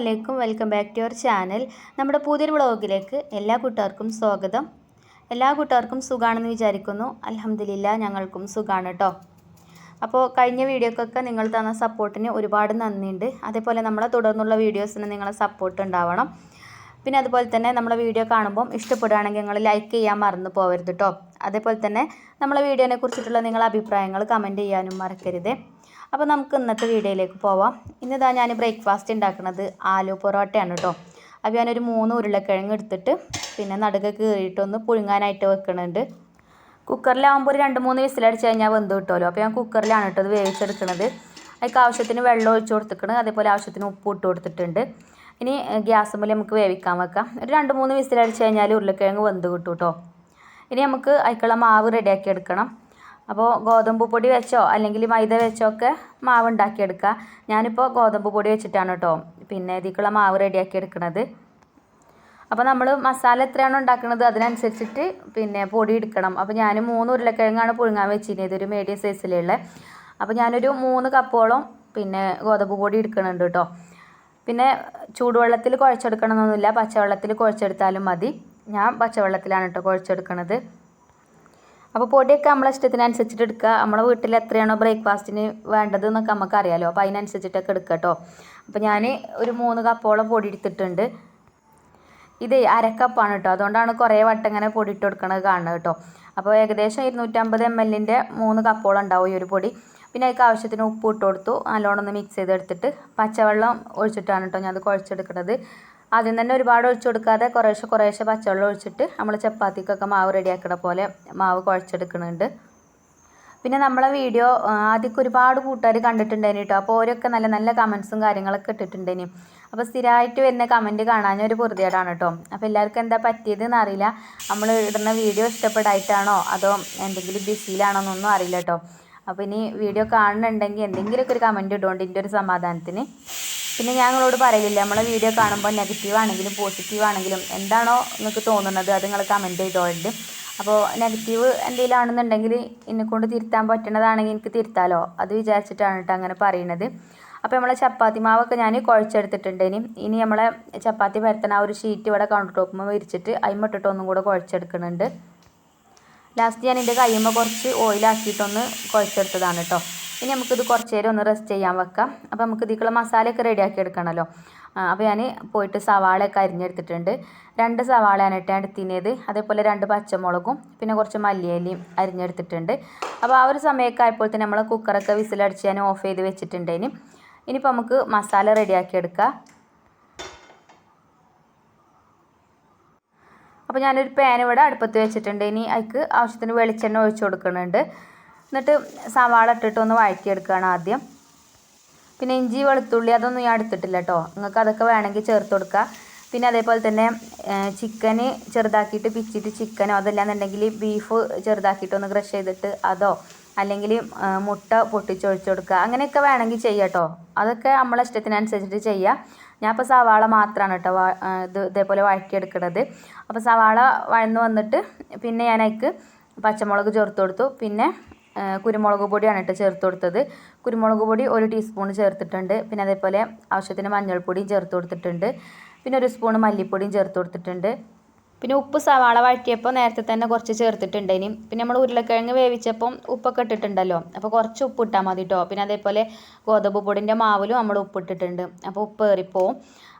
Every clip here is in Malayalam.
അസ്സലാമു അലൈക്കും welcome back to your channel. നമ്മുടെ പുതിയൊരു വ്ളോഗിലേക്ക് എല്ലാ കൂട്ടുകാർക്കും സ്വാഗതം. എല്ലാ കൂട്ടുകാർക്കും സുഖാണെന്ന് വിചാരിക്കുന്നു. അലഹമില്ല ഞങ്ങൾക്കും സുഖമാണ് കേട്ടോ അപ്പോൾ കഴിഞ്ഞ വീഡിയോക്കൊക്കെ നിങ്ങൾ തന്ന സപ്പോർട്ടിന് ഒരുപാട് നന്ദിയുണ്ട്. അതേപോലെ നമ്മളെ തുടർന്നുള്ള വീഡിയോസിന് നിങ്ങളെ സപ്പോർട്ട് ഉണ്ടാവണം. പിന്നെ അതുപോലെ തന്നെ നമ്മളെ വീഡിയോ കാണുമ്പം ഇഷ്ടപ്പെടുകയാണെങ്കിൽ നിങ്ങൾ ലൈക്ക് ചെയ്യാൻ മറന്നു പോകരുത് കേട്ടോ അതേപോലെ തന്നെ നമ്മളെ വീഡിയോനെ കുറിച്ചിട്ടുള്ള നിങ്ങളുടെ അഭിപ്രായങ്ങൾ കമന്റ് ചെയ്യാനും മറക്കരുത്. അപ്പോൾ നമുക്ക് ഇന്നത്തെ വീഡിയോയിലേക്ക് പോവാം. ഇന്നിതാ ഞാൻ ബ്രേക്ക്ഫാസ്റ്റ് ഉണ്ടാക്കുന്നത് ആലു പൊറോട്ടയാണ് കേട്ടോ അപ്പോൾ ഞാനൊരു മൂന്ന് ഉരുളക്കിഴങ്ങ് എടുത്തിട്ട് പിന്നെ നടുക്ക് കീറിയിട്ടൊന്ന് പുഴുങ്ങാനായിട്ട് വെക്കുന്നുണ്ട് കുക്കറിലാവുമ്പോൾ ഒരു രണ്ട് മൂന്ന് വിസിലടിച്ച് കഴിഞ്ഞാൽ വെന്ത് കിട്ടുമല്ലോ അപ്പോൾ ഞാൻ കുക്കറിലാണ് കേട്ടോ അത് വേവിച്ചെടുക്കുന്നത് അതിലേക്ക് ആവശ്യത്തിന് വെള്ളം ഒഴിച്ച് കൊടുത്തിട്ടുണ്ട് അതേപോലെ ആവശ്യത്തിന് ഉപ്പ് ഇട്ട് കൊടുത്തിട്ടുണ്ട്. ഇനി ഗ്യാസ് മുതൽ നമുക്ക് വേവിക്കാൻ വെക്കാം. ഒരു രണ്ട് മൂന്ന് വിസിലടിച്ച് കഴിഞ്ഞാൽ ഉരുളക്കിഴങ്ങ് വെന്ത് കിട്ടും കേട്ടോ ഇനി നമുക്ക് അതിക്കുള്ള മാവ് റെഡിയാക്കി എടുക്കണം. അപ്പോൾ ഗോതമ്പ് പൊടി വെച്ചോ അല്ലെങ്കിൽ മൈദ വെച്ചോ ഒക്കെ മാവ് ഉണ്ടാക്കിയെടുക്കുക ഞാനിപ്പോൾ ഗോതമ്പ് പൊടി വെച്ചിട്ടാണ് കേട്ടോ പിന്നെ ഇതിക്കുള്ള മാവ് റെഡിയാക്കി എടുക്കുന്നത് അപ്പോൾ നമ്മൾ മസാല എത്രയാണോ ഉണ്ടാക്കുന്നത് അതിനനുസരിച്ചിട്ട് പിന്നെ പൊടി എടുക്കണം. അപ്പോൾ ഞാൻ മൂന്ന് ഉരുളക്കിഴങ്ങാണ് പുഴുങ്ങാൻ വെച്ചിരുന്നത്. ഒരു മീഡിയം സൈസിലുള്ള അപ്പോൾ ഞാനൊരു മൂന്ന് കപ്പോളം പിന്നെ ഗോതമ്പ് പൊടി എടുക്കുന്നുണ്ട് കേട്ടോ പിന്നെ ചൂടുവെള്ളത്തിൽ കുഴച്ചെടുക്കണമെന്നൊന്നുമില്ല. പച്ചവെള്ളത്തിൽ കുഴച്ചെടുത്താലും മതി. ഞാൻ പച്ചവെള്ളത്തിലാണ് കേട്ടോ കുഴച്ചെടുക്കണത്. അപ്പോൾ പൊടിയൊക്കെ നമ്മളെ ഇഷ്ടത്തിനനുസരിച്ചിട്ട് എടുക്കുക. നമ്മുടെ വീട്ടിൽ എത്രയാണോ ബ്രേക്ക്ഫാസ്റ്റിന് വേണ്ടത് എന്നൊക്കെ നമുക്ക് അറിയാമല്ലോ അപ്പോൾ അതിനനുസരിച്ചിട്ടൊക്കെ എടുക്കുക കേട്ടോ അപ്പോൾ ഞാൻ ഒരു മൂന്ന് കപ്പോളം പൊടി എടുത്തിട്ടുണ്ട്. ഇത് അരക്കപ്പാണ് കേട്ടോ അതുകൊണ്ടാണ് കുറേ വട്ടം ഇങ്ങനെ പൊടി ഇട്ട് കൊടുക്കണത് കാണുന്നത് കേട്ടോ അപ്പോൾ ഏകദേശം ഇരുന്നൂറ്റമ്പത് എം എല്ലിന്റെ മൂന്ന് കപ്പോളം ഉണ്ടാവും ഈ ഒരു പൊടി. പിന്നെ അതിലേക്ക് ആവശ്യത്തിന് ഉപ്പ് ഇട്ട് കൊടുത്തു. നല്ലോണം ഒന്ന് മിക്സ് ചെയ്തെടുത്തിട്ട് പച്ചവെള്ളം ഒഴിച്ചിട്ടാണ് കേട്ടോ ഞാൻ അത് കുഴച്ചെടുക്കുന്നത് ആദ്യം തന്നെ ഒരുപാട് ഒഴിച്ചു കൊടുക്കാതെ കുറേശ്ശെ കുറേശ്ശെ പച്ചവെള്ളം ഒഴിച്ചിട്ട് നമ്മൾ ചപ്പാത്തിക്കൊക്കെ മാവ് റെഡിയാക്കണ പോലെ മാവ് കുഴച്ചെടുക്കുന്നുണ്ട് പിന്നെ നമ്മളെ വീഡിയോ ആദ്യമൊക്കെ ഒരുപാട് കൂട്ടുകാർ കണ്ടിട്ടുണ്ടായിരുന്നു കേട്ടോ. അപ്പോൾ ഓരൊക്കെ നല്ല നല്ല കമൻസും കാര്യങ്ങളൊക്കെ ഇട്ടിട്ടുണ്ടേനി അപ്പോൾ സ്ഥിരമായിട്ട് വരുന്ന കമന്റ് കാണാൻ ഒരു പൊറുതിയേടാണ് കേട്ടോ. അപ്പോൾ എല്ലാവർക്കും എന്താ പറ്റിയതെന്ന് അറിയില്ല. നമ്മൾ ഇടുന്ന വീഡിയോ ഇഷ്ടപ്പെടായിട്ടാണോ? അതോ എന്തെങ്കിലും ബിസിയിലാണോ എന്നൊന്നും അറിയില്ല കേട്ടോ. അപ്പോൾ ഇനി വീഡിയോ കാണുന്നുണ്ടെങ്കിൽ എന്തെങ്കിലുമൊക്കെ ഒരു കമന്റ് ഇടുകൊണ്ട് ഇതിന്റെ ഒരു സമാധാനത്തിന്. പിന്നെ ഞാൻ നിങ്ങളോട് പറയില്ല നമ്മളെ വീഡിയോ കാണുമ്പോൾ നെഗറ്റീവ് ആണെങ്കിലും പോസിറ്റീവ് ആണെങ്കിലും എന്താണോ നിങ്ങൾക്ക് തോന്നുന്നത് അത് നിങ്ങൾ കമന്റ് ചെയ്തോണ്ട് അപ്പോൾ നെഗറ്റീവ് എന്തെങ്കിലും ആണെന്നുണ്ടെങ്കിൽ എന്നെക്കൊണ്ട് തിരുത്താൻ പറ്റണതാണെങ്കിൽ എനിക്ക് തിരുത്താലോ? അത് വിചാരിച്ചിട്ടാണ് കേട്ടോ അങ്ങനെ പറയുന്നത് അപ്പോൾ നമ്മളെ ചപ്പാത്തി മാവൊക്കെ ഞാൻ കുഴച്ചെടുത്തിട്ടുണ്ട് ഇനി. ഇനി നമ്മളെ ചപ്പാത്തി പരത്തണ ആ ഒരു ഷീറ്റ് ഇവിടെ കൗണ്ടർ ടോപ്പുമ്പോൾ വിരിച്ചിട്ട് അതിമിട്ടിട്ട് ഒന്നും കൂടെ കുഴച്ചെടുക്കുന്നുണ്ട് ലാസ്റ്റ് ഞാൻ എന്റെ കഴിയുമ്പോൾ കുറച്ച് ഓയിലാക്കിയിട്ടൊന്ന് കുഴച്ചെടുത്തതാണ് കേട്ടോ ഇനി നമുക്കിത് കുറച്ച് നേരം ഒന്ന് റെസ്റ്റ് ചെയ്യാൻ വെക്കാം. അപ്പോൾ നമുക്ക് ഇതിക്കുള്ള മസാലയൊക്കെ റെഡിയാക്കി എടുക്കണമല്ലോ അപ്പോൾ ഞാൻ പോയിട്ട് സവാളയൊക്കെ അരിഞ്ഞെടുത്തിട്ടുണ്ട്. രണ്ട് സവാളയാണ് ഇട്ട് എടുത്തിനേത് അതേപോലെ രണ്ട് പച്ചമുളകും പിന്നെ കുറച്ച് മല്ലിയിലയും അരിഞ്ഞെടുത്തിട്ടുണ്ട്. അപ്പോൾ ആ ഒരു സമയമൊക്കെ ആയപ്പോൾ തന്നെ നമ്മൾ കുക്കറൊക്കെ വിസിലടിച്ച് ഞാൻ ഓഫ് ചെയ്ത് വെച്ചിട്ടുണ്ട് ഇനി ഇനിയിപ്പോൾ നമുക്ക് മസാല റെഡിയാക്കി എടുക്കാം. അപ്പോൾ ഞാനൊരു പാൻ ഇവിടെ അടുപ്പത്ത് വെച്ചിട്ടുണ്ട്. ഇനി അതിക്ക് ആവശ്യത്തിന് വെളിച്ചെണ്ണ ഒഴിച്ചു കൊടുക്കുന്നുണ്ട്. എന്നിട്ട് സവാള ഇട്ടിട്ട് ഒന്ന് വഴറ്റിയെടുക്കുകയാണ് ആദ്യം. പിന്നെ ഇഞ്ചി വെളുത്തുള്ളി അതൊന്നും ഞാൻ എടുത്തിട്ടില്ല കേട്ടോ നിങ്ങൾക്ക് അതൊക്കെ വേണമെങ്കിൽ ചേർത്ത് കൊടുക്കുക. പിന്നെ അതേപോലെ തന്നെ ചിക്കന് ചെറുതാക്കിയിട്ട് പിച്ചിട്ട് ചിക്കനോ അതല്ലാന്നുണ്ടെങ്കിൽ ബീഫ് ചെറുതാക്കിയിട്ട് ഒന്ന് ക്രഷ് ചെയ്തിട്ട് അതോ അല്ലെങ്കിൽ മുട്ട പൊട്ടിച്ചൊഴിച്ച് കൊടുക്കുക. അങ്ങനെയൊക്കെ വേണമെങ്കിൽ ചെയ്യാം കേട്ടോ അതൊക്കെ നമ്മളെ ഇഷ്ടത്തിനനുസരിച്ചിട്ട് ചെയ്യുക ഞാൻ ഇപ്പോൾ സവാള മാത്രമാണ് കേട്ടോ ഇത് ഇതേപോലെ വഴക്കിയെടുക്കുന്നത് അപ്പോൾ സവാള വഴന്ന് വന്നിട്ട് പിന്നെ ഞാൻ അതിക്ക് പച്ചമുളക് ചേർത്ത് കൊടുത്തു. പിന്നെ കുരുമുളക് പൊടിയാണ് കേട്ടോ ചേർത്ത് കൊടുത്തത്. കുരുമുളക് പൊടി ഒരു ടീസ്പൂൺ ചേർത്തിട്ടുണ്ട്. പിന്നെ അതേപോലെ ആവശ്യത്തിന് മഞ്ഞൾപ്പൊടിയും ചേർത്ത് കൊടുത്തിട്ടുണ്ട്. പിന്നെ ഒരു സ്പൂൺ മല്ലിപ്പൊടിയും ചേർത്ത് കൊടുത്തിട്ടുണ്ട്. പിന്നെ ഉപ്പ് സവാള വഴറ്റിയപ്പോൾ നേരത്തെ തന്നെ കുറച്ച് ചേർത്തിട്ടുണ്ട് ഇനി. പിന്നെ നമ്മൾ ഉരുളക്കിഴങ്ങ് വേവിച്ചപ്പം ഉപ്പൊക്കെ ഇട്ടിട്ടുണ്ടല്ലോ. അപ്പോൾ കുറച്ച് ഉപ്പ് ഇട്ടാൽ മതി കേട്ടോ പിന്നെ അതേപോലെ ഗോതമ്പ് പൊടിന്റെ മാവിലും നമ്മൾ ഉപ്പ് ഇട്ടിട്ടുണ്ട്. അപ്പോൾ ഉപ്പ് ഏറിപ്പോവും.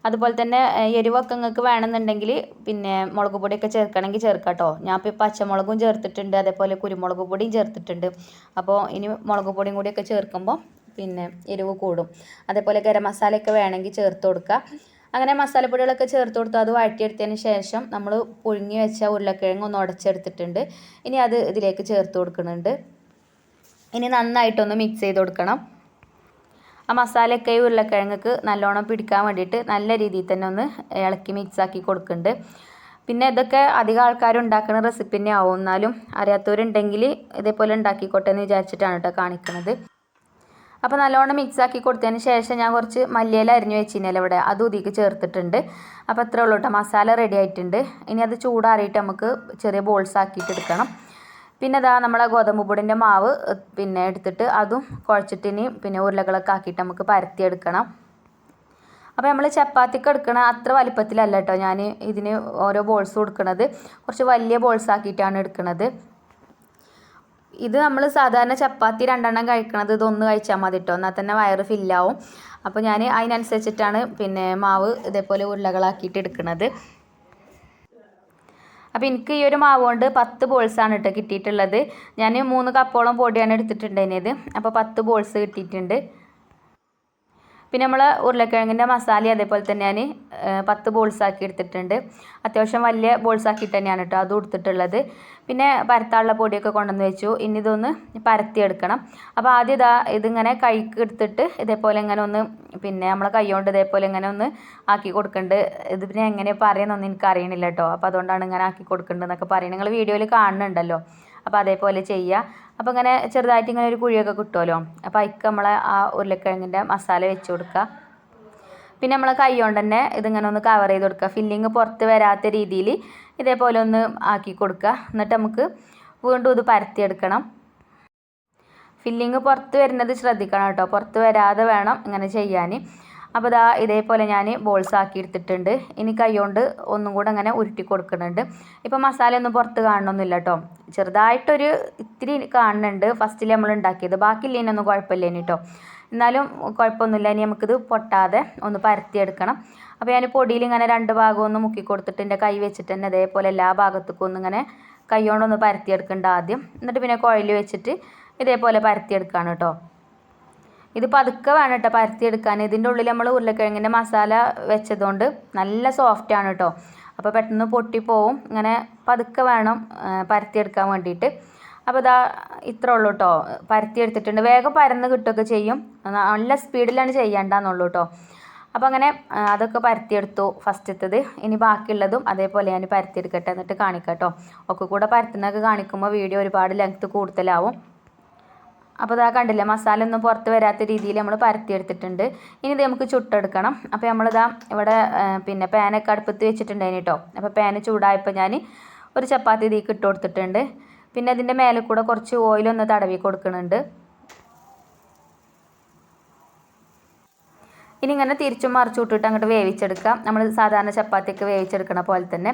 അതുപോലെ തന്നെ എരിവൊക്കെ നിങ്ങൾക്ക് വേണമെന്നുണ്ടെങ്കിൽ പിന്നെ മുളക് പൊടിയൊക്കെ ചേർക്കണമെങ്കിൽ ചേർക്കാം കേട്ടോ ഞാൻ ഇപ്പോൾ പച്ചമുളകും ചേർത്തിട്ടുണ്ട്. അതേപോലെ കുരുമുളക് പൊടിയും ചേർത്തിട്ടുണ്ട്. അപ്പോൾ ഇനി മുളക് പൊടിയും കൂടിയൊക്കെ ചേർക്കുമ്പോൾ പിന്നെ എരിവ് കൂടും. അതേപോലെ ഗരം മസാലയൊക്കെ വേണമെങ്കിൽ ചേർത്ത് കൊടുക്കുക അങ്ങനെ മസാലപ്പൊടികളൊക്കെ ചേർത്ത് കൊടുത്തു. അത് വഴറ്റിയെടുത്തതിന് ശേഷം നമ്മൾ പുഴുങ്ങി വെച്ച ഉരുളക്കിഴങ്ങ് ഒന്ന് ഉടച്ചെടുത്തിട്ടുണ്ട്. ഇനി അത് ഇതിലേക്ക് ചേർത്ത് കൊടുക്കുന്നുണ്ട്. ഇനി നന്നായിട്ടൊന്ന് മിക്സ് ചെയ്ത് കൊടുക്കണം. ആ മസാലയൊക്കെ ഈ ഉരുളക്കിഴങ്ങക്ക് നല്ലോണം പിടിക്കാൻ വേണ്ടിയിട്ട് നല്ല രീതിയിൽ തന്നെ ഒന്ന് ഇളക്കി മിക്സ് ആക്കി കൊടുക്കുന്നുണ്ട്. പിന്നെ ഇതൊക്കെ അധികം ആൾക്കാർ ഉണ്ടാക്കുന്ന റെസിപ്പി ആവും എന്നാലും അറിയാത്തവരുണ്ടെങ്കിൽ ഇതേപോലെ ഉണ്ടാക്കിക്കോട്ടെ എന്ന് വിചാരിച്ചിട്ടാണ് കേട്ടോ കാണിക്കുന്നത് അപ്പോൾ നല്ലോണം മിക്സ് ആക്കി കൊടുത്തതിന് ശേഷം ഞാൻ കുറച്ച് മല്ലിയില അരിഞ്ഞു വെച്ചിരുന്നല്ലോ ഇവിടെ അത് ഉതിക്ക് ചേർത്തിട്ടുണ്ട്. അപ്പോൾ അത്രേ ഉള്ളൂ കേട്ടോ മസാല റെഡി ആയിട്ടുണ്ട്. ഇനി അത് ചൂടാറിയിട്ട് നമുക്ക് ചെറിയ ബോൾസ് ആക്കിയിട്ട് എടുക്കണം. പിന്നെ ഇതാ നമ്മളെ ഗോതമ്പ് പൊടിന്റെ മാവ് പിന്നെ എടുത്തിട്ട് അതും കുഴച്ചിട്ട് ഇനി പിന്നെ ഉരുളകളൊക്കെ ആക്കിയിട്ട് നമുക്ക് പരത്തിയെടുക്കണം അപ്പോൾ നമ്മൾ ചപ്പാത്തിക്ക് എടുക്കണ അത്ര വലിപ്പത്തിലല്ല കേട്ടോ ഞാൻ ഇതിന് ഓരോ ബോൾസ് കൊടുക്കണത്. കുറച്ച് വലിയ ബോൾസ് ആക്കിയിട്ടാണ് എടുക്കുന്നത് ഇത് നമ്മൾ സാധാരണ ചപ്പാത്തി രണ്ടെണ്ണം കഴിക്കണത് ഇതൊന്ന് കഴിച്ചാൽ മതി കേട്ടോ എന്നാൽ തന്നെ വയറ് ഫില്ലാവും. അപ്പോൾ ഞാൻ അതിനനുസരിച്ചിട്ടാണ് പിന്നെ മാവ് ഇതേപോലെ ഉരുളകളാക്കിയിട്ട് എടുക്കുന്നത് അപ്പോൾ എനിക്ക് ഈ ഒരു മാവ് കൊണ്ട് പത്ത് ബോൾസാണ് കേട്ടോ കിട്ടിയിട്ടുള്ളത്. ഞാൻ മൂന്ന് കപ്പോളം പൊടിയാണ് എടുത്തിട്ടുണ്ടായിരുന്നത്. അപ്പോൾ പത്ത് ബോൾസ് കിട്ടിയിട്ടുണ്ട്. പിന്നെ നമ്മൾ ഉരുളക്കിഴങ്ങിന്റെ മസാല അതേപോലെ തന്നെ ഞാൻ പത്ത് ബോൾസാക്കി എടുത്തിട്ടുണ്ട്. അത്യാവശ്യം വലിയ ബോൾസാക്കിയിട്ട് തന്നെയാണ് കേട്ടോ അതും എടുത്തിട്ടുള്ളത് പിന്നെ പരത്താനുള്ള പൊടിയൊക്കെ കൊണ്ടുവന്ന് വെച്ചു. ഇനി ഇതൊന്ന് പരത്തിയെടുക്കണം. അപ്പോൾ ആദ്യം ഇതാ ഇതിങ്ങനെ കൈക്ക് എടുത്തിട്ട് ഇതേപോലെ ഇങ്ങനെ ഒന്ന് പിന്നെ നമ്മളെ കൈ കൊണ്ട് ഇതേപോലെ ഇങ്ങനെ ഒന്ന് ആക്കി കൊടുക്കുന്നുണ്ട് ഇത് പിന്നെ എങ്ങനെ പറയുന്നൊന്നും എനിക്ക് അറിയണില്ല കേട്ടോ അപ്പോൾ അതുകൊണ്ടാണ് ഇങ്ങനെ ആക്കി കൊടുക്കേണ്ടതെന്നൊക്കെ പറയുന്നത്. നിങ്ങൾ വീഡിയോയിൽ കാണുന്നുണ്ടല്ലോ. അപ്പോൾ അതേപോലെ ചെയ്യുക അപ്പോൾ ഇങ്ങനെ ചെറുതായിട്ട് ഇങ്ങനെ ഒരു കുഴിയൊക്കെ കിട്ടുമല്ലോ അപ്പോൾ അതിക്ക് നമ്മൾ ആ ഉരുളക്കിഴങ്ങിന്റെ മസാല വെച്ച് കൊടുക്കുക പിന്നെ നമ്മളെ കൈ കൊണ്ട് തന്നെ ഇതിങ്ങനെ ഒന്ന് കവർ ചെയ്ത് കൊടുക്കുക ഫില്ലിങ് പുറത്ത് വരാത്ത രീതിയിൽ ഇതേപോലെ ഒന്ന് ആക്കി കൊടുക്കുക. എന്നിട്ട് നമുക്ക് വീണ്ടും ഇത് പരത്തിയെടുക്കണം. ഫില്ലിങ് പുറത്ത് വരുന്നത് ശ്രദ്ധിക്കണം കേട്ടോ. പുറത്ത് വരാതെ വേണം ഇങ്ങനെ ചെയ്യാൻ. അപ്പോൾ ഇതാ ഇതേപോലെ ഞാൻ ബോൾസ് ആക്കി എടുത്തിട്ടുണ്ട്. ഇനി കൈ കൊണ്ട് ഒന്നും കൂടെ അങ്ങനെ ഉരുട്ടി കൊടുക്കുന്നുണ്ട്. ഇപ്പോൾ മസാല ഒന്നും പുറത്ത് കാണണമെന്നില്ല കേട്ടോ. ചെറുതായിട്ടൊരു ഇത്തിരി കാണുന്നുണ്ട്. ഫസ്റ്റിൽ നമ്മൾ ഉണ്ടാക്കിയത്. ബാക്കിയില്ലേനൊന്നും കുഴപ്പമില്ലേനി കേട്ടോ. എന്നാലും കുഴപ്പമൊന്നുമില്ല. ഇനി നമുക്കിത് പൊട്ടാതെ ഒന്ന് പരത്തിയെടുക്കണം. അപ്പോൾ ഞാൻ പൊടിയിൽ ഇങ്ങനെ രണ്ട് ഭാഗം ഒന്ന് മുക്കി കൊടുത്തിട്ട് എന്റെ കൈ വെച്ചിട്ട് തന്നെ അതേപോലെ എല്ലാ ഭാഗത്തേക്കും ഒന്ന് ഇങ്ങനെ കൈ കൊണ്ടൊന്ന് പരത്തിയെടുക്കേണ്ട ആദ്യം. എന്നിട്ട് പിന്നെ കുഴൽ വെച്ചിട്ട് ഇതേപോലെ പരത്തിയെടുക്കുകയാണ് കേട്ടോ. ഇത് പതുക്കെ വേണം കേട്ടോ പരത്തിയെടുക്കാൻ. ഇതിന്റെ ഉള്ളിൽ നമ്മൾ ഉരുളക്കിഴങ്ങിന്റെ മസാല വെച്ചതുകൊണ്ട് നല്ല സോഫ്റ്റ് ആണ് കേട്ടോ. അപ്പോൾ പെട്ടെന്ന് പൊട്ടിപ്പോവും. ഇങ്ങനെ പതുക്കെ വേണം പരത്തിയെടുക്കാൻ വേണ്ടിയിട്ട്. അപ്പോൾ ഇതാ ഇത്ര ഉള്ളൂ കേട്ടോ പരത്തിയെടുത്തിട്ടുണ്ട് വേഗം പരന്ന് കിട്ടുകയൊക്കെ ചെയ്യും. നല്ല സ്പീഡിലാണ് ചെയ്യേണ്ടതെന്നുള്ളൂ കേട്ടോ അപ്പോൾ അങ്ങനെ അതൊക്കെ പരത്തിയെടുത്തു ഫസ്റ്റത്തത്. ഇനി ബാക്കിയുള്ളതും അതേപോലെ ഞാൻ പരത്തിയെടുക്കട്ടെ എന്നിട്ട് കാണിക്കാം കേട്ടോ ഒക്കെ കൂടെ പരത്തുന്നൊക്കെ കാണിക്കുമ്പോൾ വീഡിയോ ഒരുപാട് ലെങ്ത്ത് കൂടുതലാവും. അപ്പോൾ ഇതാ കണ്ടില്ലേ മസാല ഒന്നും പുറത്ത് വരാത്ത രീതിയിൽ നമ്മൾ പരത്തിയെടുത്തിട്ടുണ്ട്. ഇനി ഇത് നമുക്ക് ചുട്ടെടുക്കണം. അപ്പോൾ നമ്മളിതാ ഇവിടെ പിന്നെ പാനൊക്കെ അടുപ്പത്ത് വെച്ചിട്ടുണ്ടായിന് കേട്ടോ അപ്പോൾ പാന് ചൂടായപ്പോൾ ഞാൻ ഒരു ചപ്പാത്തി ഇതിൽ ഇട്ട് കൊടുത്തിട്ടുണ്ട്. പിന്നെ അതിന്റെ മേലെ കൂടെ കുറച്ച് ഓയിലൊന്ന് തടവി കൊടുക്കുന്നുണ്ട്. ഇനി ഇങ്ങനെ തിരിച്ചും മറിച്ചു വിട്ടിട്ട് അങ്ങോട്ട് വേവിച്ചെടുക്കാം. നമ്മൾ സാധാരണ ചപ്പാത്തിയൊക്കെ വേവിച്ചെടുക്കണ പോലെ തന്നെ.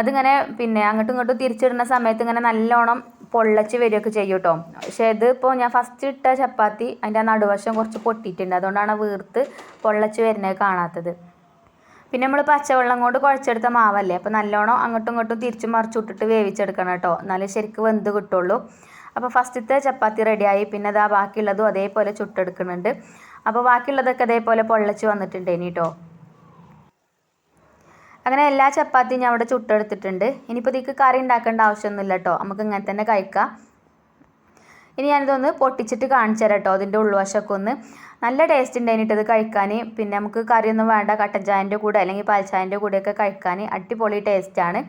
അതിങ്ങനെ പിന്നെ അങ്ങോട്ടും ഇങ്ങോട്ടും തിരിച്ചിടുന്ന സമയത്ത് ഇങ്ങനെ നല്ലോണം പൊള്ളച്ച് വരികയൊക്കെ ചെയ്യും കേട്ടോ. പക്ഷേ ഇതിപ്പോൾ ഞാൻ ഫസ്റ്റ് ഇട്ട ചപ്പാത്തി അതിന്റെ നടുവശം കുറച്ച് പൊട്ടിയിട്ടുണ്ട്. അതുകൊണ്ടാണ് വീർത്ത് പൊള്ളച്ച് വരുന്നത് കാണാത്തത്. പിന്നെ നമ്മൾ പച്ചവെള്ളം കൊണ്ട് കുഴച്ചെടുത്ത മാവല്ലേ? അപ്പോൾ നല്ലോണം അങ്ങോട്ടും ഇങ്ങോട്ടും തിരിച്ചും മറിച്ചു വിട്ടിട്ട് വേവിച്ചെടുക്കണം കേട്ടോ. എന്നാലേ ശരിക്കും വെന്ത് കിട്ടുള്ളൂ. അപ്പോൾ ഫസ്റ്റത്തെ ചപ്പാത്തി റെഡിയായി. പിന്നെ അതാ ബാക്കിയുള്ളതും അതേപോലെ ചുട്ടെടുക്കുന്നുണ്ട്. അപ്പോൾ ബാക്കിയുള്ളതൊക്കെ അതേപോലെ പൊള്ളച്ച് വന്നിട്ടുണ്ട് ഇനി കേട്ടോ. അങ്ങനെ എല്ലാ ചപ്പാത്തിയും ഞാൻ അവിടെ ചുട്ടെടുത്തിട്ടുണ്ട്. ഇനിയിപ്പോൾ ഇതിക്ക് കറി ഉണ്ടാക്കേണ്ട ആവശ്യമൊന്നുമില്ല കേട്ടോ. നമുക്ക് ഇങ്ങനെ തന്നെ കഴിക്കാം. ഇനി ഞാനിതൊന്ന് പൊട്ടിച്ചിട്ട് കാണിച്ചു തരാം കേട്ടോ അതിന്റെ ഉൾവശമൊക്കെ ഒന്ന്. നല്ല ടേസ്റ്റ് ഉണ്ട് അതിനിട്ടത് കഴിക്കാൻ പിന്നെ നമുക്ക് കറിയൊന്നും വേണ്ട കട്ടൻ ചായന്റെ കൂടെ അല്ലെങ്കിൽ പാൽച്ചായന്റെ കൂടെയൊക്കെ കഴിക്കാൻ അടിപൊളി ടേസ്റ്റാണ്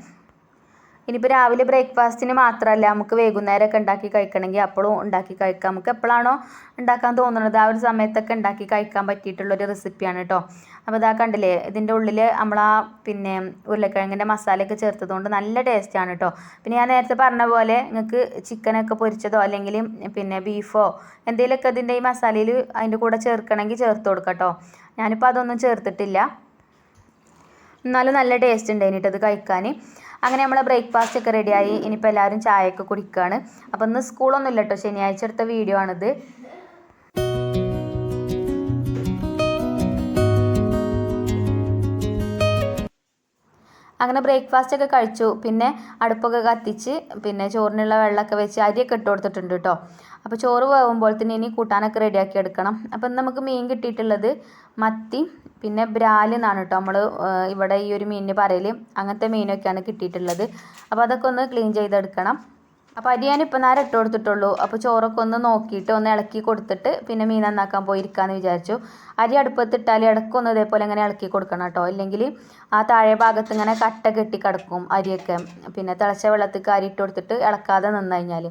ഇനിയിപ്പോൾ രാവിലെ ബ്രേക്ക്ഫാസ്റ്റിന് മാത്രമല്ല നമുക്ക് വൈകുന്നേരമൊക്കെ ഉണ്ടാക്കി കഴിക്കണമെങ്കിൽ അപ്പോഴും ഉണ്ടാക്കി കഴിക്കാം. നമുക്ക് എപ്പോഴാണോ ഉണ്ടാക്കാൻ തോന്നുന്നത് ആ ഒരു സമയത്തൊക്കെ ഉണ്ടാക്കി കഴിക്കാൻ പറ്റിയിട്ടുള്ളൊരു റെസിപ്പിയാണ് കേട്ടോ അപ്പോൾ ഇതാ കണ്ടില്ലേ ഇതിന്റെ ഉള്ളിൽ നമ്മൾ ആ പിന്നെ ഉരുളക്കിഴങ്ങിന്റെ മസാലയൊക്കെ ചേർത്തതുകൊണ്ട് നല്ല ടേസ്റ്റാണ് കേട്ടോ പിന്നെ ഞാൻ നേരത്തെ പറഞ്ഞ പോലെ നിങ്ങൾക്ക് ചിക്കനൊക്കെ പൊരിച്ചതോ അല്ലെങ്കിൽ പിന്നെ ബീഫോ എന്തെങ്കിലുമൊക്കെ ഇതിന്റെ ഈ മസാലയിൽ അതിന്റെ കൂടെ ചേർക്കണമെങ്കിൽ ചേർത്ത് കൊടുക്കാം കേട്ടോ ഞാനിപ്പോൾ അതൊന്നും ചേർത്തിട്ടില്ല. എന്നാലും നല്ല ടേസ്റ്റ് ഉണ്ടായിന് ഇത് കഴിക്കാൻ. അങ്ങനെ നമ്മളെ ബ്രേക്ക്ഫാസ്റ്റ് ഒക്കെ റെഡിയായി ഇനിയിപ്പോൾ എല്ലാവരും ചായയൊക്കെ കുടിക്കുകയാണ് അപ്പോൾ ഇന്ന് സ്കൂളൊന്നും ഇല്ല കേട്ടോ ശനിയാഴ്ച എടുത്ത വീഡിയോ ആണിത്. അങ്ങനെ ബ്രേക്ക്ഫാസ്റ്റ് ഒക്കെ കഴിച്ചു. പിന്നെ അടുപ്പൊക്കെ കത്തിച്ച് പിന്നെ ചോറിനുള്ള വെള്ളമൊക്കെ വെച്ച് അരിയൊക്കെ ഇട്ട് കൊടുത്തിട്ടുണ്ട് കേട്ടോ അപ്പോൾ ചോറ് വേവുമ്പോൾ തന്നെ ഇനി കൂട്ടാനൊക്കെ റെഡിയാക്കി എടുക്കണം. അപ്പം നമുക്ക് മീൻ കിട്ടിയിട്ടുള്ളത് മത്തി പിന്നെ ബ്രാൽ എന്നാണ് കേട്ടോ നമ്മൾ ഇവിടെ ഈ ഒരു മീനിന് പറയൽ അങ്ങനത്തെ മീനൊക്കെയാണ് കിട്ടിയിട്ടുള്ളത്. അപ്പോൾ അതൊക്കെ ഒന്ന് ക്ലീൻ ചെയ്തെടുക്കണം. അപ്പോൾ അരി ഞാൻ ഇപ്പം നേരം ഇട്ട് കൊടുത്തിട്ടുള്ളൂ. അപ്പോൾ ചോറൊക്കെ ഒന്ന് നോക്കിയിട്ട് ഒന്ന് ഇളക്കി കൊടുത്തിട്ട് പിന്നെ മീൻ നന്നാക്കാൻ പോയിരിക്കാമെന്ന് വിചാരിച്ചു. അരി അടുപ്പത്തിട്ടാൽ ഇടക്കൊന്ന് ഇതേപോലെ ഇങ്ങനെ ഇളക്കി കൊടുക്കണം കേട്ടോ അല്ലെങ്കിൽ ആ താഴെ ഭാഗത്ത് ഇങ്ങനെ കട്ട കെട്ടി കിടക്കും അരിയൊക്കെ. പിന്നെ തിളച്ച വെള്ളത്തിൽ അരി ഇട്ട് കൊടുത്തിട്ട് ഇളക്കാതെ നിന്ന് കഴിഞ്ഞാൽ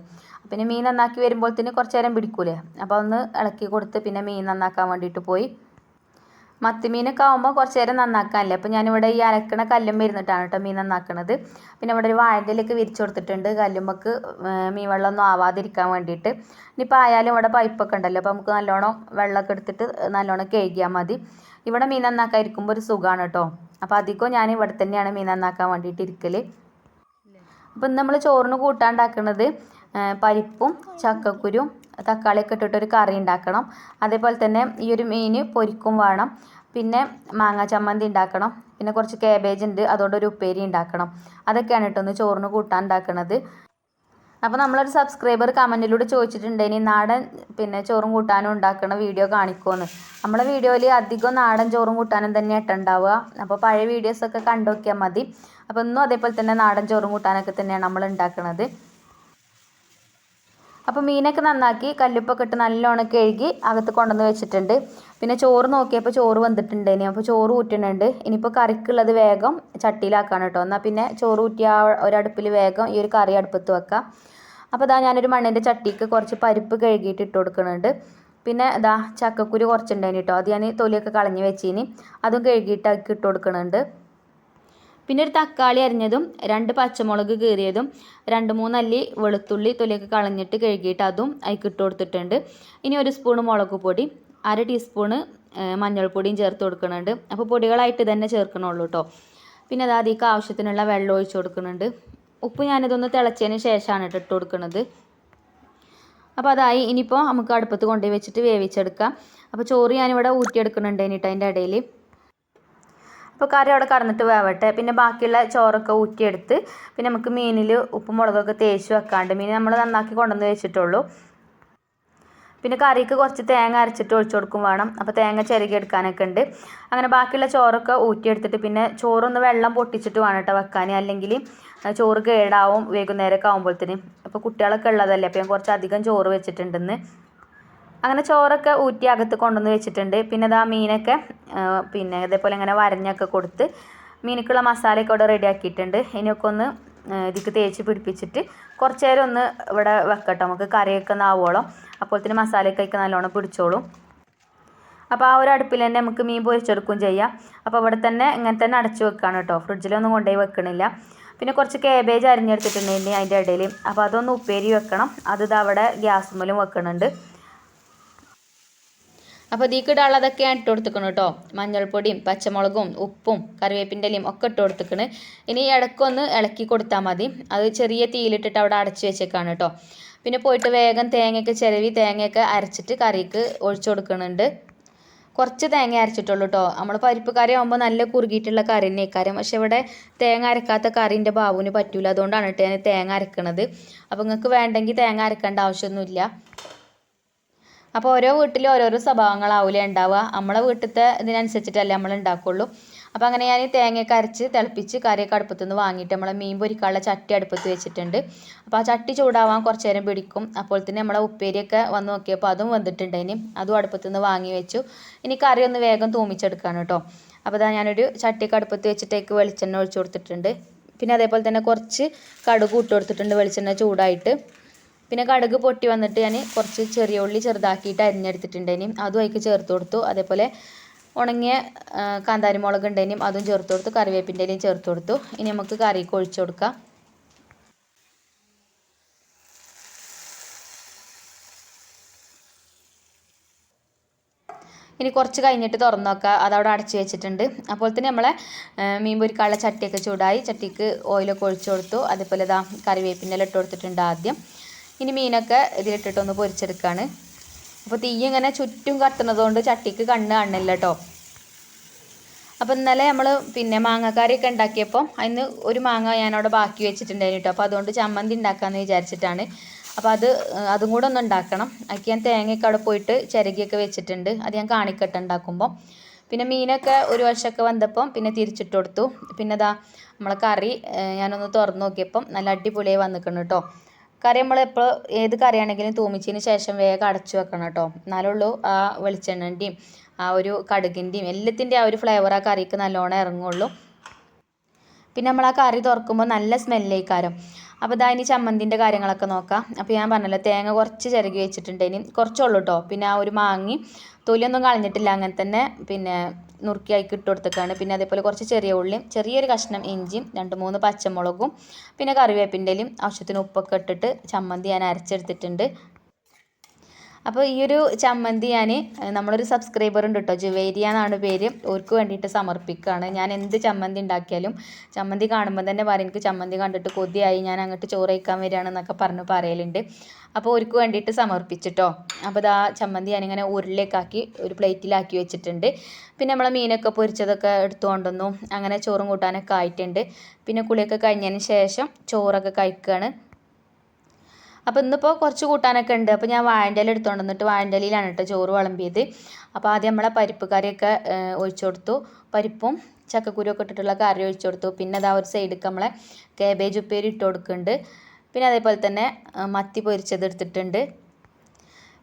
പിന്നെ മീൻ നന്നാക്കി വരുമ്പോഴത്തേന് കുറച്ച് നേരം പിടിക്കൂലേ? അപ്പോൾ ഒന്ന് ഇളക്കി കൊടുത്ത് പിന്നെ മീൻ നന്നാക്കാൻ വേണ്ടിയിട്ട് പോയി. മത്തിമീനൊക്കെ ആകുമ്പോൾ കുറച്ച് നേരം നന്നാക്കാനല്ലേ? അപ്പോൾ ഞാനിവിടെ ഈ അലക്കണ കല്ലും വരുന്നിട്ടാണ് കേട്ടോ മീൻ നന്നാക്കണത്. പിന്നെ ഇവിടെ ഒരു വാഴയിലേക്ക് വിരിച്ചു കൊടുത്തിട്ടുണ്ട് കല്ലുമ്മക്ക് മീൻ വെള്ളമൊന്നും ആവാതിരിക്കാൻ വേണ്ടിയിട്ട്. ഇനിയിപ്പോൾ ആയാലും ഇവിടെ പൈപ്പൊക്കെ ഉണ്ടല്ലോ. അപ്പോൾ നമുക്ക് നല്ലോണം വെള്ളമൊക്കെ എടുത്തിട്ട് നല്ലോണം കഴുകിയാൽ മതി. ഇവിടെ മീൻ നന്നാക്കാൻ ഇരിക്കുമ്പോൾ ഒരു സുഖമാണ് കേട്ടോ അപ്പോൾ അധികവും ഞാൻ ഇവിടെ തന്നെയാണ് മീൻ നന്നാക്കാൻ വേണ്ടിയിട്ട് ഇരിക്കൽ അപ്പം നമ്മൾ ചോറിന് കൂട്ടാണ്ടാക്കുന്നത് പരിപ്പും ചക്കക്കുരും തക്കാളിയൊക്കെ ഇട്ടിട്ട് ഒരു കറി ഉണ്ടാക്കണം. അതേപോലെ തന്നെ ഈ ഒരു മീൻ പൊരിക്കും വേണം. പിന്നെ മാങ്ങ ചമ്മന്തി ഉണ്ടാക്കണം. പിന്നെ കുറച്ച് കാബേജ് ഉണ്ട്. അതുകൊണ്ട് ഒരു ഉപ്പേരി ഉണ്ടാക്കണം. അതൊക്കെയാണ് കേട്ടോ ഒന്ന് ചോറിന് കൂട്ടാൻ ഉണ്ടാക്കുന്നത് അപ്പോൾ നമ്മളൊരു സബ്സ്ക്രൈബർ കമന്റിലൂടെ ചോദിച്ചിട്ടുണ്ട്. ഇനി നാടൻ പിന്നെ ചോറും കൂട്ടാനും ഉണ്ടാക്കുന്ന വീഡിയോ കാണിക്കുമെന്ന് നമ്മളെ വീഡിയോയിൽ അധികം നാടൻ ചോറും കൂട്ടാനും തന്നെ ഇട്ടുണ്ടാവുക അപ്പോൾ പഴയ വീഡിയോസൊക്കെ കണ്ടു നോക്കിയാൽ മതി. അപ്പോൾ ഇന്നും അതേപോലെ തന്നെ നാടൻ ചോറും കൂട്ടാനൊക്കെ തന്നെയാണ് നമ്മൾ ഉണ്ടാക്കുന്നത് അപ്പോൾ മീനൊക്കെ നന്നാക്കി കല്ലുപ്പൊക്കെ ഇട്ട് നല്ലോണം കഴുകി അകത്ത് കൊണ്ടുവന്ന് വെച്ചിട്ടുണ്ട്. പിന്നെ ചോറ് നോക്കിയപ്പോൾ ചോറ് വന്നിട്ടുണ്ട് ഇനി അപ്പോൾ ചോറ് ഊറ്റുന്നുണ്ട് ഇനിയിപ്പോൾ കറിക്കുള്ളത് വേഗം ചട്ടിയിലാക്കാണ് കേട്ടോ. എന്നാൽ പിന്നെ ചോറ് ഊറ്റിയ ഒരടുപ്പിൽ വേഗം ഈ ഒരു കറി അടുപ്പത്ത് വെക്കാം. അപ്പോൾ ഇതാ ഞാനൊരു മണ്ണിന്റെ ചട്ടിക്ക് കുറച്ച് പരിപ്പ് കഴുകിയിട്ട് ഇട്ട് കൊടുക്കുന്നുണ്ട്. പിന്നെ ഇതാ ചക്കക്കുരു കുറച്ചുണ്ടായിന് കേട്ടോ. അത് ഞാൻ തൊലിയൊക്കെ കളഞ്ഞ് വെച്ചിനി. അതും കഴുകിയിട്ട് ആക്കി ഇട്ട് കൊടുക്കുന്നുണ്ട്. പിന്നെ ഒരു തക്കാളി അരിഞ്ഞതും രണ്ട് പച്ചമുളക് കീറിയതും രണ്ട് മൂന്നല്ലി വെളുത്തുള്ളി തൊലിയൊക്കെ കളഞ്ഞിട്ട് കഴുകിയിട്ട് അതും അതിലേക്ക് ഇട്ട് കൊടുത്തിട്ടുണ്ട്. ഇനി ഒരു സ്പൂണ് മുളക് പൊടി അര ടീസ്പൂണ് മഞ്ഞൾപ്പൊടിയും ചേർത്ത് കൊടുക്കുന്നുണ്ട്. അപ്പോൾ പൊടികളായിട്ട് തന്നെ ചേർക്കണുള്ളൂ കേട്ടോ പിന്നെ അത് അതിലേക്ക് ആവശ്യത്തിനുള്ള വെള്ളം ഒഴിച്ച് കൊടുക്കുന്നുണ്ട്. ഉപ്പ് ഞാനിതൊന്ന് തിളച്ചതിന് ശേഷമാണ് ഇട്ട് ഇട്ട് കൊടുക്കുന്നത്. അപ്പോൾ അതായി ഇനിയിപ്പോൾ നമുക്ക് അടുപ്പത്ത് കൊണ്ടുപോയി വെച്ചിട്ട് വേവിച്ചെടുക്കാം. അപ്പോൾ ചോറ് ഞാനിവിടെ ഊറ്റിയെടുക്കുന്നുണ്ട് ഇനിയിട്ട് അതിന്റെ ഇടയിൽ അപ്പോൾ കറി അവിടെ കറന്നിട്ട് വേവട്ടെ. പിന്നെ ബാക്കിയുള്ള ചോറൊക്കെ ഊറ്റിയെടുത്ത് പിന്നെ നമുക്ക് മീനിൽ ഉപ്പും മുളകൊക്കെ തേച്ച് വെക്കാണ്ട്. മീൻ നമ്മൾ നന്നാക്കി കൊണ്ടുവന്ന് വെച്ചിട്ടുള്ളൂ. പിന്നെ കറിക്ക് കുറച്ച് തേങ്ങ അരച്ചിട്ട് ഒഴിച്ചു കൊടുക്കും വേണം. അപ്പോൾ തേങ്ങ ചിരകി എടുക്കാനൊക്കെ ഉണ്ട്. അങ്ങനെ ബാക്കിയുള്ള ചോറൊക്കെ ഊറ്റിയെടുത്തിട്ട് പിന്നെ ചോറൊന്ന് വെള്ളം പൊട്ടിച്ചിട്ട് വേണം കേട്ടോ വെക്കാൻ അല്ലെങ്കിൽ ചോറ് കേടാവും വൈകുന്നേരമൊക്കെ ആകുമ്പോഴത്തേന് അപ്പോൾ കുട്ടികളൊക്കെ ഉള്ളതല്ലേ? അപ്പോൾ ഞാൻ കുറച്ച് അധികം ചോറ് വെച്ചിട്ടുണ്ടെന്ന്. അങ്ങനെ ചോറൊക്കെ ഊറ്റി അകത്ത് കൊണ്ടുവന്ന് വെച്ചിട്ടുണ്ട്. പിന്നെ ഇതാ മീനൊക്കെ പിന്നെ ഇതേപോലെ ഇങ്ങനെ വരഞ്ഞൊക്കെ കൊടുത്ത് മീനിക്കുള്ള മസാലയൊക്കെ ഇവിടെ റെഡി ആക്കിയിട്ടുണ്ട്. ഇനിയൊക്കെ ഒന്ന് ഇതിക്ക് തേച്ച് പിടിപ്പിച്ചിട്ട് കുറച്ച് നേരം ഒന്ന് ഇവിടെ വെക്കട്ടോ. നമുക്ക് കറിയൊക്കെ ഒന്ന് അപ്പോൾ അപ്പോഴത്തേന് മസാലയൊക്കെ ഒക്കെ നല്ലോണം പിടിച്ചോളും. അപ്പോൾ ആ ഒരു അടുപ്പിൽ തന്നെ നമുക്ക് മീൻ പൊരിച്ചെടുക്കുകയും ചെയ്യാം. അപ്പോൾ ഇവിടെ തന്നെ ഇങ്ങനെ തന്നെ അടച്ചു വെക്കുകയാണ് കേട്ടോ. ഫ്രിഡ്ജിലൊന്നും കൊണ്ടുപോയി വെക്കണില്ല. പിന്നെ കുറച്ച് കേബേജ് അരിഞ്ഞെടുത്തിട്ടുണ്ടെങ്കിൽ അതിന്റെ ഇടയിൽ. അപ്പോൾ അതൊന്ന് ഉപ്പേരി വെക്കണം. അത് അവിടെ ഗ്യാസ് മൂലം വെക്കുന്നുണ്ട് അപ്പോൾ ഇതിലേക്ക് ഇടാനുള്ളതൊക്കെ ഇട്ട് കൊടുത്തിക്കണം കേട്ടോ മഞ്ഞൾപ്പൊടിയും പച്ചമുളകും ഉപ്പും കറിവേപ്പിന്റെ ഇലയും ഒക്കെ ഇട്ട് കൊടുത്തിക്കണ് ഇനി ഇടക്കൊന്ന് ഇളക്കി കൊടുത്താൽ മതി. അത് ചെറിയ തീയിലിട്ടിട്ട് അവിടെ അടച്ചു വെച്ചേക്കാണ് കേട്ടോ പിന്നെ പോയിട്ട് വേഗം തേങ്ങയൊക്കെ ചിരവി തേങ്ങയൊക്കെ അരച്ചിട്ട് കറിക്ക് ഒഴിച്ചു കൊടുക്കുന്നുണ്ട് കുറച്ച് തേങ്ങ അരച്ചിട്ടുള്ളൂ കേട്ടോ നമ്മൾ പരിപ്പ് കറി ആകുമ്പോൾ നല്ല കുറുകിയിട്ടുള്ള കറി തന്നെ കാര്യം പക്ഷെ ഇവിടെ തേങ്ങ അരക്കാത്ത കറിന്റെ ബാബുവിന് പറ്റൂല. അതുകൊണ്ടാണ് കേട്ടോ ഞാൻ തേങ്ങ അരക്കണത്. അപ്പോൾ നിങ്ങൾക്ക് വേണ്ടെങ്കിൽ തേങ്ങ അരക്കേണ്ട ആവശ്യമൊന്നുമില്ല. അപ്പോൾ ഓരോ വീട്ടിലും ഓരോരോ സ്വഭാവങ്ങളാവില്ലേ ഉണ്ടാവുക. നമ്മളെ വീട്ടിലത്തെ ഇതിനനുസരിച്ചിട്ടല്ലേ നമ്മൾ ഉണ്ടാക്കുള്ളൂ. അപ്പോൾ അങ്ങനെ ഞാൻ തേങ്ങയൊക്കെ അരച്ച് തിളപ്പിച്ച് കറിയൊക്കെ അടുപ്പത്തു നിന്ന് വാങ്ങിയിട്ട് നമ്മളെ മീൻ പൊരിക്കാനുള്ള ചട്ടി അടുപ്പത്ത് വെച്ചിട്ടുണ്ട്. അപ്പോൾ ആ ചട്ടി ചൂടാവാൻ കുറച്ച് നേരം പിടിക്കും. അപ്പോൾ തന്നെ നമ്മളെ ഉപ്പേരിയൊക്കെ വന്ന് നോക്കിയപ്പോൾ അതും വന്നിട്ടുണ്ട് ഇനി അതും അടുപ്പത്തു നിന്ന് വാങ്ങി വെച്ചു. ഇനി കറി ഒന്ന് വേഗം തൂമിച്ചെടുക്കുകയാണ് കേട്ടോ. അപ്പോൾ ഇതാ ഞാനൊരു ചട്ടിയൊക്കെ അടുപ്പത്ത് വെച്ചിട്ടേക്ക് വെളിച്ചെണ്ണ ഒഴിച്ചു കൊടുത്തിട്ടുണ്ട്. പിന്നെ അതേപോലെ തന്നെ കുറച്ച് കടുക് ഇട്ട് കൊടുത്തിട്ടുണ്ട് വെളിച്ചെണ്ണ ചൂടായിട്ട്. പിന്നെ കടുക് പൊട്ടി വന്നിട്ട് ഞാൻ കുറച്ച് ചെറിയ ഉള്ളി ചെറുതാക്കിയിട്ട് അരിഞ്ഞെടുത്തിട്ടുണ്ടേനും അതും അതിലേക്ക് ചേർത്ത് കൊടുത്തു. അതേപോലെ ഉണങ്ങിയ കാന്താരി മുളക് ഉണ്ടേനും അതും ചേർത്ത് കൊടുത്തു. കറിവേപ്പിന്റെ ഇലയും ചേർത്ത് കൊടുത്തു. ഇനി നമുക്ക് കറി ഒഴിച്ചു കൊടുക്കാം. ഇനി കുറച്ച് കഴിഞ്ഞിട്ട് തുറന്ന് നോക്കുക അതവിടെ അടച്ച് വെച്ചിട്ടുണ്ട്. അപ്പോൾ തന്നെ നമ്മളെ മീൻ പൊരിക്കാനുള്ള ചട്ടിയൊക്കെ ചൂടായി. ചട്ടിക്ക് ഓയിലൊക്കെ ഒഴിച്ചു കൊടുത്തു. അതേപോലെ ഇതാ കറിവേപ്പിന്റെ ഇല ഇട്ട് കൊടുത്തിട്ടുണ്ട് ആദ്യം. ഇനി മീനൊക്കെ ഇതിലിട്ടിട്ടൊന്ന് പൊരിച്ചെടുക്കുകയാണ് അപ്പോൾ തീ ഇങ്ങനെ ചുറ്റും കത്തുന്നതുകൊണ്ട് ചട്ടിക്ക് കണ്ണ് കാണില്ല കേട്ടോ അപ്പോൾ ഇന്നലെ നമ്മൾ പിന്നെ മാങ്ങക്കറിയൊക്കെ ഉണ്ടാക്കിയപ്പോൾ അതിന് ഒരു മാങ്ങ ഞാനവിടെ ബാക്കി വെച്ചിട്ടുണ്ടായിരുന്നു കേട്ടോ അപ്പോൾ അതുകൊണ്ട് ചമ്മന്തി ഉണ്ടാക്കാമെന്ന് വിചാരിച്ചിട്ടാണ്. അപ്പോൾ അത് അതും കൂടെ ഒന്ന് ഉണ്ടാക്കണം. അതിക്ക് ഞാൻ തേങ്ങയൊക്കെ അവിടെ പോയിട്ട് ചിരകിയൊക്കെ വെച്ചിട്ടുണ്ട്. അത് ഞാൻ കാണിക്കട്ടെ ഉണ്ടാക്കുമ്പോൾ പിന്നെ മീനൊക്കെ ഒരു വർഷമൊക്കെ വന്നപ്പം പിന്നെ തിരിച്ചിട്ട് കൊടുത്തു. പിന്നെ അതാ നമ്മളെ കറി ഞാനൊന്ന് തുറന്ന് നോക്കിയപ്പം നല്ല അടിപൊളിയായി വന്നിക്കണം കേട്ടോ കറി നമ്മൾ എപ്പോൾ ഏത് കറിയാണെങ്കിലും തൂമിച്ചതിന് ശേഷം വേഗം അടച്ചു വെക്കണം കേട്ടോ. എന്നാലേ ഉള്ളൂ ആ വെളിച്ചെണ്ണന്റെയും ആ ഒരു കടുകിന്റെയും എല്ലാത്തിന്റെയും ആ ഒരു ഫ്ലേവർ ആ കറിക്ക് നല്ലോണം ഇറങ്ങുള്ളൂ. പിന്നെ നമ്മൾ ആ കറി തുറക്കുമ്പോൾ നല്ല സ്മെല്ലേക്കാരം അപ്പോൾ ഇതാ ഇനി ചമ്മന്തിന്റെ കാര്യങ്ങളൊക്കെ നോക്കാം. അപ്പോൾ ഞാൻ പറഞ്ഞല്ലോ തേങ്ങ കുറച്ച് ചിരകി വെച്ചിട്ടുണ്ട്. ഇനി കുറച്ചുള്ളൂ കേട്ടോ പിന്നെ ആ ഒരു മാങ്ങി തൊലിയൊന്നും കളഞ്ഞിട്ടില്ല. അങ്ങനെ തന്നെ പിന്നെ നുറുക്കി അതിക്ക് ഇട്ട് കൊടുത്തേക്കാണ്. പിന്നെ അതേപോലെ കുറച്ച് ചെറിയ ഉള്ളിയും ചെറിയൊരു കഷ്ണം ഇഞ്ചിയും രണ്ട് മൂന്ന് പച്ചമുളകും പിന്നെ കറിവേപ്പിന്റെലും ആവശ്യത്തിന് ഉപ്പൊക്കെ ഇട്ടിട്ട് ചമ്മന്തി ഞാൻ അരച്ചെടുത്തിട്ടുണ്ട്. അപ്പോൾ ഈ ഒരു ചമ്മന്തി ഞാൻ നമ്മളൊരു സബ്സ്ക്രൈബർ ഉണ്ട് കേട്ടോ ജുവേരിയ എന്നാണ് പേര്. അവർക്ക് വേണ്ടിയിട്ട് സമർപ്പിക്കുകയാണ് ഞാൻ എന്ത് ചമ്മന്തി ഉണ്ടാക്കിയാലും ചമ്മന്തി കാണുമ്പോൾ തന്നെ പറയും എനിക്ക് ചമ്മന്തി കണ്ടിട്ട് കൊതിയായി. ഞാൻ അങ്ങോട്ട് ചോറ് കഴിക്കാൻ വരികയാണെന്നൊക്കെ പറഞ്ഞ് പറയലുണ്ട്. അപ്പോൾ അവർക്ക് വേണ്ടിയിട്ട് സമർപ്പിച്ചിട്ടോ. അപ്പോൾ ഇതാ ചമ്മന്തി ഞാനിങ്ങനെ ഉരുളിലേക്കാക്കി ഒരു പ്ലേറ്റിലാക്കി വെച്ചിട്ടുണ്ട്. പിന്നെ നമ്മളെ മീനൊക്കെ പൊരിച്ചതൊക്കെ എടുത്തു കൊണ്ടുവന്നു. അങ്ങനെ ചോറും കൂട്ടാനൊക്കെ ആയിട്ടുണ്ട്. പിന്നെ കുളിയൊക്കെ കഴിഞ്ഞതിന് ശേഷം ചോറൊക്കെ കഴിക്കുകയാണ് അപ്പോൾ ഇന്നിപ്പോൾ കുറച്ച് കൂട്ടാനൊക്കെ ഉണ്ട്. അപ്പോൾ ഞാൻ വാഴന്റെ ഇല എടുത്തുകൊണ്ട് വന്നിട്ട് വാഴന്റെ ഇലയിലാണ് കേട്ടോ ചോറ് വിളമ്പിയത്. അപ്പോൾ ആദ്യം നമ്മളെ പരിപ്പ് കറിയൊക്കെ ഒഴിച്ചു കൊടുത്തു. പരിപ്പും ചക്കക്കുരുവൊക്കെ ഇട്ടിട്ടുള്ള കറി ഒഴിച്ചു കൊടുത്തു. പിന്നെ അതാ ഒരു സൈഡിലേക്ക് നമ്മളെ കാബേജ് ഉപ്പേരി ഇട്ട് കൊടുക്കുന്നുണ്ട്. പിന്നെ അതേപോലെ തന്നെ മത്തി പൊരിച്ചത് എടുത്തിട്ടുണ്ട്.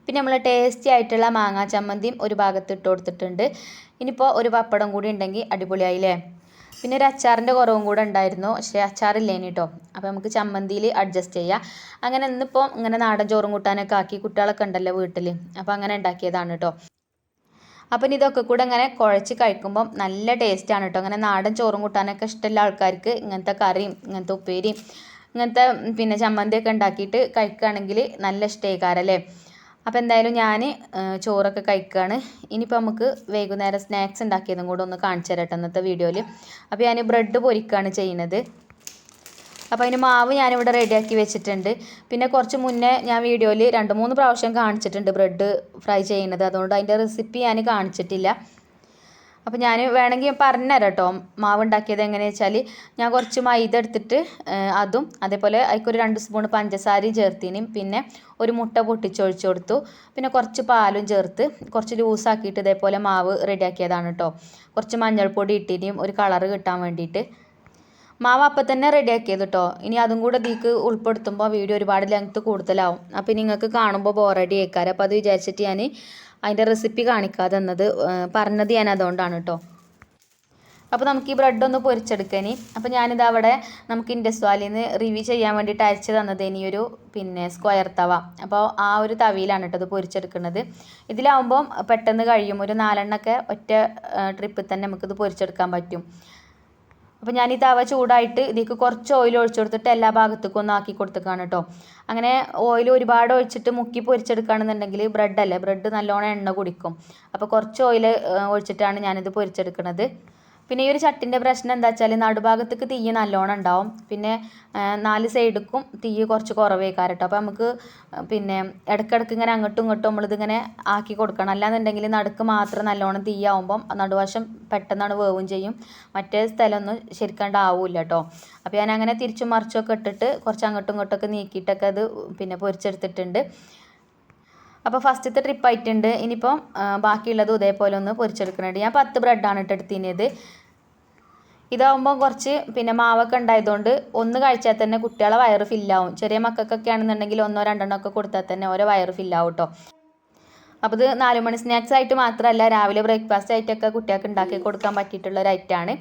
പിന്നെ നമ്മൾ ടേസ്റ്റി ആയിട്ടുള്ള മാങ്ങാ ചമ്മന്തിയും ഒരു ഭാഗത്ത് ഇട്ട് കൊടുത്തിട്ടുണ്ട്. ഇനിയിപ്പോൾ ഒരു പപ്പടം കൂടി ഉണ്ടെങ്കിൽ അടിപൊളിയായില്ലേ? പിന്നെ ഒരു അച്ചാറിന്റെ കുറവും കൂടെ ഉണ്ടായിരുന്നു. പക്ഷേ അച്ചാറില്ലേനി കേട്ടോ അപ്പോൾ നമുക്ക് ചമ്മന്തിയിൽ അഡ്ജസ്റ്റ് ചെയ്യാം. അങ്ങനെ ഇന്നിപ്പോൾ ഇങ്ങനെ നാടൻ ചോറും കൂട്ടാനൊക്കെ ആക്കി കുട്ടികളൊക്കെ ഉണ്ടല്ലോ വീട്ടിൽ അപ്പോൾ അങ്ങനെ ഉണ്ടാക്കിയതാണ് കേട്ടോ അപ്പം ഇതൊക്കെ കൂടെ ഇങ്ങനെ കുഴച്ച് കഴിക്കുമ്പം നല്ല ടേസ്റ്റാണ് കേട്ടോ അങ്ങനെ നാടൻ ചോറും കൂട്ടാനൊക്കെ ഇഷ്ടമുള്ള ആൾക്കാർക്ക് ഇങ്ങനത്തെ കറിയും ഇങ്ങനത്തെ ഉപ്പേരിയും ഇങ്ങനത്തെ പിന്നെ ചമ്മന്തിയൊക്കെ ഉണ്ടാക്കിയിട്ട് കഴിക്കുകയാണെങ്കിൽ നല്ല ഇഷ്ടമായിക്കാരല്ലേ അപ്പോൾ എന്തായാലും ഞാൻ ചോറൊക്കെ കഴിക്കുകയാണ് ഇനിയിപ്പോൾ നമുക്ക് വൈകുന്നേരം സ്നാക്സ് ഉണ്ടാക്കിയതും കൂടെ ഒന്ന് കാണിച്ചു തരട്ടെ ഇന്നത്തെ വീഡിയോയിൽ അപ്പോൾ ഞാൻ ബ്രെഡ് പൊരിക്കുകയാണ് ചെയ്യുന്നത്. അപ്പോൾ അതിന് മാവ് ഞാനിവിടെ റെഡിയാക്കി വെച്ചിട്ടുണ്ട്. പിന്നെ കുറച്ച് മുന്നേ ഞാൻ വീഡിയോയിൽ രണ്ട് മൂന്ന് പ്രാവശ്യം കാണിച്ചിട്ടുണ്ട് ബ്രെഡ് ഫ്രൈ ചെയ്യുന്നത്. അതുകൊണ്ട് അതിന്റെ റെസിപ്പി ഞാൻ കാണിച്ചിട്ടില്ല. അപ്പോൾ ഞാൻ വേണമെങ്കിൽ പറഞ്ഞുതരാം കേട്ടോ മാവ് ഉണ്ടാക്കിയത് എങ്ങനെയാണെന്ന് വെച്ചാൽ ഞാൻ കുറച്ച് മൈദ എടുത്തിട്ട് അതും അതേപോലെ അതിൽക്കൊരു രണ്ട് സ്പൂൺ പഞ്ചസാരയും ചേർത്തിനും. പിന്നെ ഒരു മുട്ട പൊട്ടിച്ചൊഴിച്ച് കൊടുത്തു. പിന്നെ കുറച്ച് പാലും ചേർത്ത് കുറച്ച് ലൂസാക്കിയിട്ട് ഇതേപോലെ മാവ് റെഡിയാക്കിയതാണ് കേട്ടോ കുറച്ച് മഞ്ഞൾപ്പൊടി ഇട്ടിനും. ഒരു കളർ കിട്ടാൻ വേണ്ടിയിട്ട് മാവ് അപ്പം തന്നെ റെഡിയാക്കിയത് കേട്ടോ ഇനി അതും കൂടെ ഇതിക്ക് ഉൾപ്പെടുത്തുമ്പോൾ വീഡിയോ ഒരുപാട് ലെങ്ത്ത് കൂടുതലാവും. അപ്പോൾ നിങ്ങൾക്ക് കാണുമ്പോൾ ബോറടി ആയിക്കാറ് അപ്പോൾ അത് വിചാരിച്ചിട്ട് ഞാൻ അതിന്റെ റെസിപ്പി കാണിക്കാതെ തന്നത് പറഞ്ഞത് ഞാൻ അതുകൊണ്ടാണ് കേട്ടോ അപ്പോൾ നമുക്ക് ഈ ബ്രെഡ് ഒന്ന് പൊരിച്ചെടുക്കാനി അപ്പോൾ ഞാനിത് അവിടെ നമുക്ക് ഇൻഡസ് വാലിൽ നിന്ന് റിവ്യൂ ചെയ്യാൻ വേണ്ടിയിട്ട് അയച്ചു തന്നത് ഇനിയൊരു പിന്നെ സ്ക്വയർ തവ. അപ്പോൾ ആ ഒരു തവിയിലാണ് കേട്ടോ ഇത് പൊരിച്ചെടുക്കുന്നത്. ഇതിലാവുമ്പം പെട്ടെന്ന് കഴിയും. ഒരു നാലെണ്ണമൊക്കെ ഒറ്റ ട്രിപ്പിൽ തന്നെ നമുക്കിത് പൊരിച്ചെടുക്കാൻ പറ്റും. അപ്പോൾ ഞാൻ ഈ തവ ചൂടായിട്ട് ഇതിലേക്ക് കുറച്ച് ഓയിൽ ഒഴിച്ചു കൊടുത്തിട്ട് എല്ലാ ഭാഗത്തേക്കും ഒന്ന് ആക്കി കൊടുത്തേക്കാണ് കേട്ടോ അങ്ങനെ ഓയിൽ ഒരുപാട് ഒഴിച്ചിട്ട് മുക്കി പൊരിച്ചെടുക്കുകയാണെന്നുണ്ടെങ്കിൽ ബ്രെഡല്ലേ ബ്രെഡ് നല്ലോണം എണ്ണ കുടിക്കും. അപ്പോൾ കുറച്ച് ഓയിൽ ഒഴിച്ചിട്ടാണ് ഞാനിത് പൊരിച്ചെടുക്കുന്നത് പിന്നെ ഈ ഒരു ചട്ടിന്റെ പ്രശ്നം എന്താ വെച്ചാൽ നടുഭാഗത്തേക്ക് തീയ്യ് നല്ലോണം ഉണ്ടാവും. പിന്നെ നാല് സൈഡിക്കും തീയ്യ് കുറച്ച് കുറവേക്കാരം കേട്ടോ അപ്പോൾ നമുക്ക് പിന്നെ ഇടയ്ക്കിടയ്ക്ക് ഇങ്ങനെ അങ്ങോട്ടും ഇങ്ങോട്ടും നമ്മളിതിങ്ങനെ ആക്കി കൊടുക്കണം. അല്ലാന്നുണ്ടെങ്കിൽ നടുക്ക് മാത്രം നല്ലോണം തീയാവുമ്പം നടുവശം പെട്ടെന്നാണ് വേവും ചെയ്യും. മറ്റേ സ്ഥലമൊന്നും ശരിക്കാണ്ട് ആവില്ല കേട്ടോ അപ്പോൾ ഞാൻ അങ്ങനെ തിരിച്ചും മറിച്ചൊക്കെ ഇട്ടിട്ട് കുറച്ച് അങ്ങോട്ടും ഇങ്ങോട്ടൊക്കെ നീക്കിയിട്ടൊക്കെ അത് പിന്നെ പൊരിച്ചെടുത്തിട്ടുണ്ട്. അപ്പോൾ ഫസ്റ്റത്തെ ട്രിപ്പ് ആയിട്ടുണ്ട്. ഇനിയിപ്പം ബാക്കിയുള്ളത് ഇതേപോലെ ഒന്ന് പൊരിച്ചെടുക്കുന്നുണ്ട്. ഞാൻ പത്ത് ബ്രെഡാണ് ഇട്ട് എടുത്തിനത് ഇതാവുമ്പോൾ കുറച്ച് പിന്നെ മാവൊക്കെ ഉണ്ടായതുകൊണ്ട് ഒന്ന് കഴിച്ചാൽ തന്നെ കുട്ടികളെ വയറ് ഫില്ലാവും ചെറിയ മക്കൾക്കൊക്കെ ആണെന്നുണ്ടെങ്കിൽ ഒന്നോ രണ്ടെണ്ണോ ഒക്കെ കൊടുത്താൽ തന്നെ ഓരോ വയറ് ഫില്ലാവും കേട്ടോ അപ്പോൾ ഇത് നാല് മണി സ്നാക്സ് ആയിട്ട് മാത്രമല്ല രാവിലെ ബ്രേക്ക്ഫാസ്റ്റ് ആയിട്ടൊക്കെ കുട്ടികൾക്ക് ഉണ്ടാക്കി കൊടുക്കാൻ പറ്റിയിട്ടുള്ള ഒരു ഐറ്റമാണ്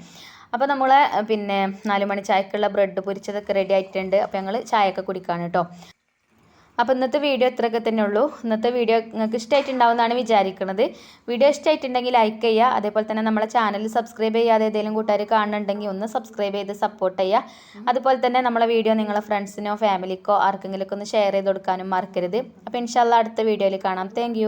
അപ്പോൾ നമ്മളെ പിന്നെ നാല് മണി ചായക്കുള്ള ബ്രെഡ് പൊരിച്ചതൊക്കെ റെഡി ആയിട്ടുണ്ട്. അപ്പോൾ ഞങ്ങൾ ചായയൊക്കെ കുടിക്കാണ് കേട്ടോ അപ്പോൾ ഇന്നത്തെ വീഡിയോ ഇത്രയൊക്കെ തന്നെ ഉള്ളൂ. ഇന്നത്തെ വീഡിയോ നിങ്ങൾക്ക് ഇഷ്ടമായിട്ടുണ്ടാവുമെന്നാണ് വിചാരിക്കുന്നത് വീഡിയോ ഇഷ്ടമായിട്ടുണ്ടെങ്കിൽ ലൈക്ക് ചെയ്യുക. അതേപോലെ തന്നെ നമ്മളെ ചാനൽ സബ്സ്ക്രൈബ് ചെയ്യാതെ ഏതെങ്കിലും കൂട്ടുകാർ കാണുന്നുണ്ടെങ്കിൽ ഒന്ന് സബ്സ്ക്രൈബ് ചെയ്ത് സപ്പോർട്ട് ചെയ്യുക. അതുപോലെ തന്നെ നമ്മളെ വീഡിയോ നിങ്ങളെ ഫ്രണ്ട്സിനോ ഫാമിലിക്കോ ആർക്കെങ്കിലുമൊക്കെ ഒന്ന് ഷെയർ ചെയ്ത് കൊടുക്കാനും മറക്കരുത്. അപ്പോൾ ഇൻഷാല്ല അടുത്ത വീഡിയോയിൽ കാണാം. താങ്ക്